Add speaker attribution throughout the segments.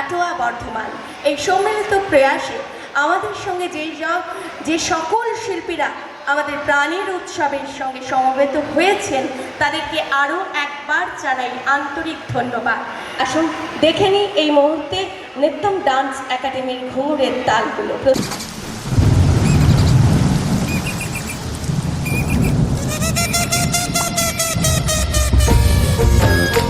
Speaker 1: কাটোয়া বর্ধমান। এই সম্মিলিত প্রয়াসে আমাদের সঙ্গে যেই সব, যে সকল শিল্পীরা আমাদের প্রাণীর উৎসবের সঙ্গে সমবেত হয়েছেন, তাদেরকে আরও একবার জানাই আন্তরিক ধন্যবাদ। আসুন, দেখে নিই এই মুহূর্তে নৃত্যম ডান্স একাডেমির ঘুঙুরের তালগুলো।
Speaker 2: আই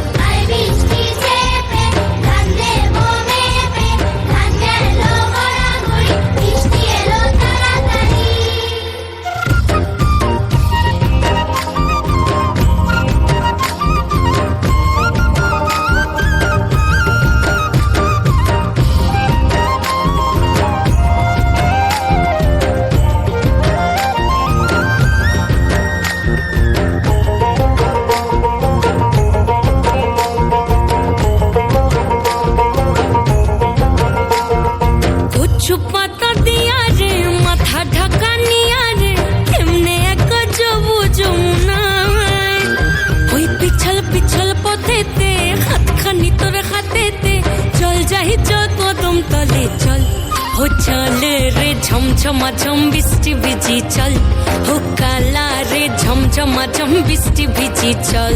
Speaker 3: যাই চল কদম তলে চল হো চল রে ঝমঝমা ঝম বৃষ্টি ভিজি চল হো কালা রে ঝমঝমা ঝম বৃষ্টি ভিজি চল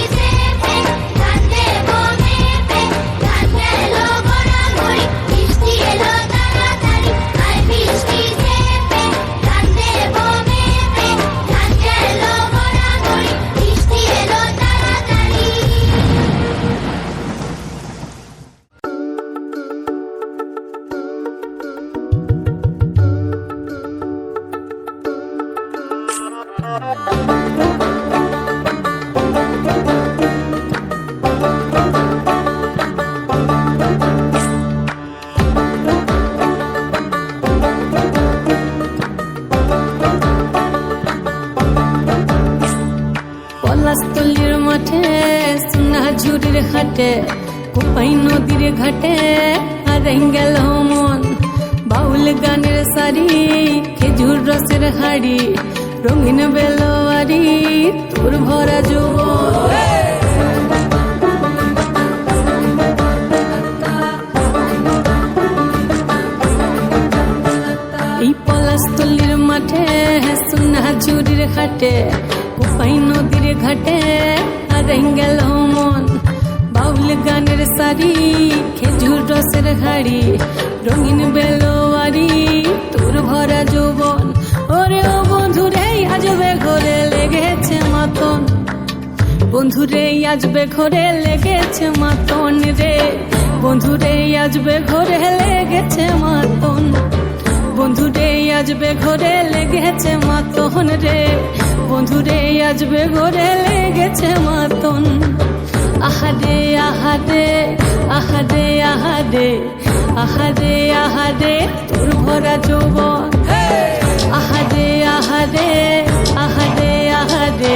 Speaker 3: পলাশতলির মাঠে সোনা ঝুরির হাটে, কোপাই নদীর ঘাটে, আর গেল মন। বাউল গানের সারি, খেজুর রসের হাড়ি, রঙিন বেলোয়ারি, তোর ভরা গানের খেজুর রসের হাড়ি, রঙিন বেলোয়ারি, তোর ভরা যৌবন। ওরে ও বন্ধুরে আজবে ঘরে লেগেছে মাতন। বন্ধুরে আজবে ঘরে লেগেছে মাতন রে। বন্ধুরে আজবে ঘরে লেগেছে মাতন। বন্ধুরে আজবে ঘরে লেগেছে মাতন রে। বন্ধুরে আজবে ঘরে লেগেছে মাতন। আহারে আহাদে আহাদে আহাদে আহাদে আহাদে তোর ভরা যৌবন আহাদে আহাদে আহাদে আহাদে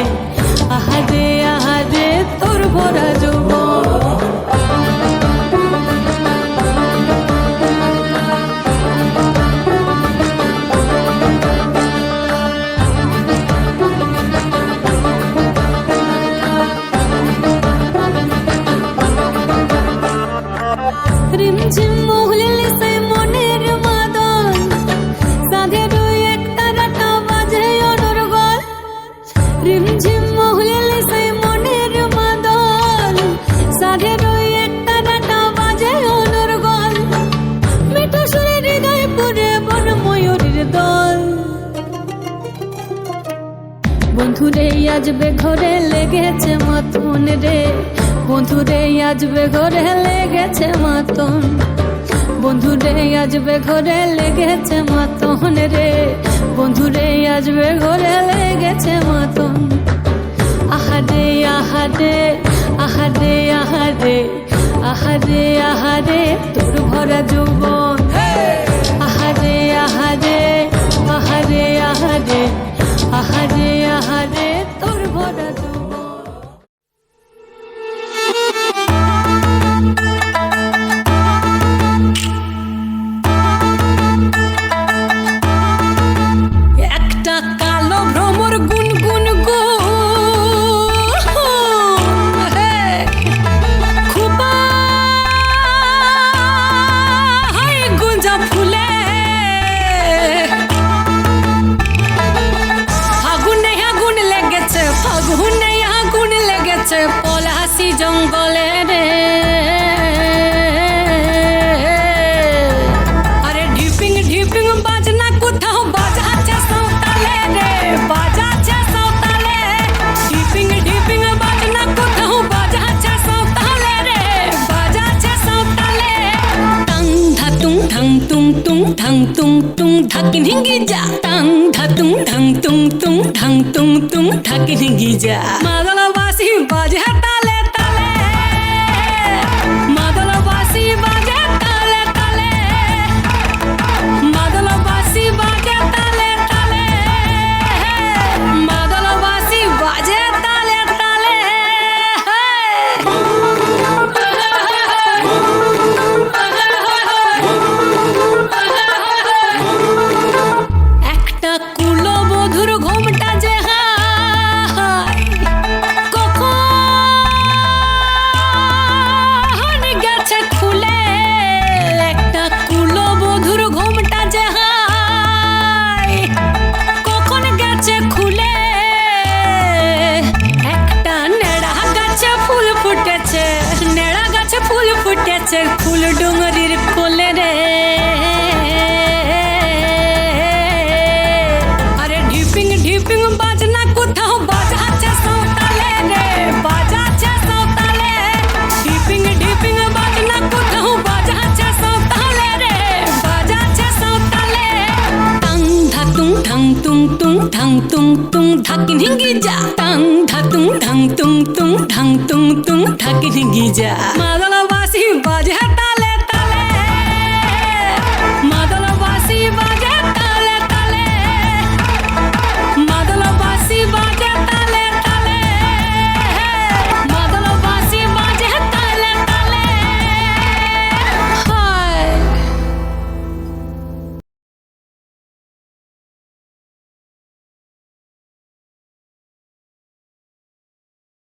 Speaker 3: আহাদে আহাদে তোর ভরা যৌবন রিমঝিম মহলিলে সে মনের মাদন সাধের ওই একটা রাটা বাজে অনর্গল মিঠা সুরে হৃদয় পুরে দল। বন্ধুরে আজবে ঘরে লেগেছে মতন রে। বন্ধুরে আজবে ঘরে লেগেছে মতন। বন্ধুরে আজবে ঘরে লেগেছে মাতন রে। বন্ধুরে আজবে ঘরে লেগেছে মাতন। আহারে আহারে আহারে আহারে আহারে আহারে, তোর ভরা যৌবন। তুং ধাকিন হিঙ্গি যা টাং ধাতুং ধাং তুং তুং ধাং তুং তুং ধাকিন হিঙ্গি যা মাদল বাসি বাজে তুং তুং ধাং তুং তুং ধাকিন হিঙ্গি যা তাং ধা তুং ধাং তুং তুং ধাং তুং তুং ধাকিন হিঙ্গি যা মাদলা বাসি বাজে হাটা